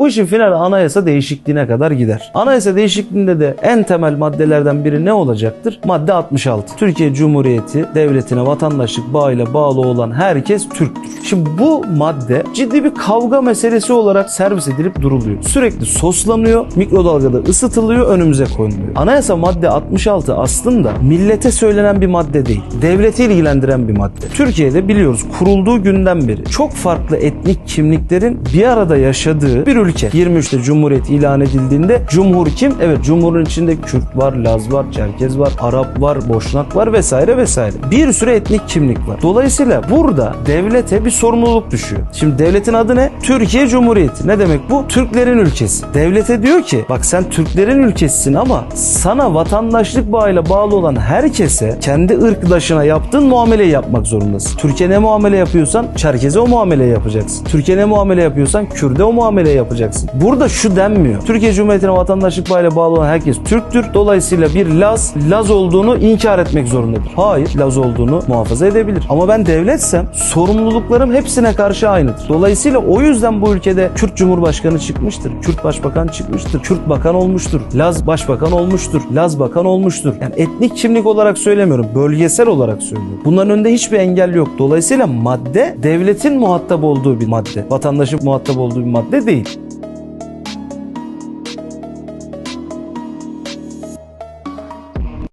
Bu işin finali anayasa değişikliğine kadar gider. Anayasa değişikliğinde de en temel maddelerden biri ne olacaktır? Madde 66. Türkiye Cumhuriyeti devletine vatandaşlık bağıyla bağlı olan herkes Türktür. Şimdi bu madde ciddi bir kavga meselesi olarak servis edilip duruluyor. Sürekli soslanıyor, mikrodalgada ısıtılıyor, önümüze konuluyor. Anayasa madde 66 aslında millete söylenen bir madde değil. Devleti ilgilendiren bir madde. Türkiye'de biliyoruz kurulduğu günden beri çok farklı etnik kimliklerin bir arada yaşadığı bir ülke. 23'te Cumhuriyet ilan edildiğinde Cumhur kim? Evet Cumhur'un içinde Kürt var, Laz var, Çerkez var, Arap var, Boşnak var vesaire vesaire. Bir sürü etnik kimlik var. Dolayısıyla burada devlete bir sorumluluk düşüyor. Şimdi devletin adı ne? Türkiye Cumhuriyeti. Ne demek bu? Türklerin ülkesi. Devlete diyor ki bak sen Türklerin ülkesisin ama sana vatandaşlık bağıyla bağlı olan herkese kendi ırkdaşına yaptığın muameleyi yapmak zorundasın. Türkiye ne muamele yapıyorsan Çerkez'e o muameleyi yapacaksın. Türkiye ne muamele yapıyorsan Kürt'e o muameleyi yapacaksın. Burada şu denmiyor. Türkiye Cumhuriyeti'ne vatandaşlık bağıyla bağlı olan herkes Türktür. Dolayısıyla bir Laz, Laz olduğunu inkar etmek zorundadır. Hayır, Laz olduğunu muhafaza edebilir. Ama ben devletsem sorumluluklarım hepsine karşı aynıdır. Dolayısıyla o yüzden bu ülkede Kürt Cumhurbaşkanı çıkmıştır. Kürt Başbakan çıkmıştır. Kürt Bakan olmuştur. Laz Başbakan olmuştur. Laz Bakan olmuştur. Yani etnik kimlik olarak söylemiyorum. Bölgesel olarak söylüyorum. Bunların önünde hiçbir engel yok. Dolayısıyla madde devletin muhatap olduğu bir madde. Vatandaşın muhatap olduğu bir madde değil.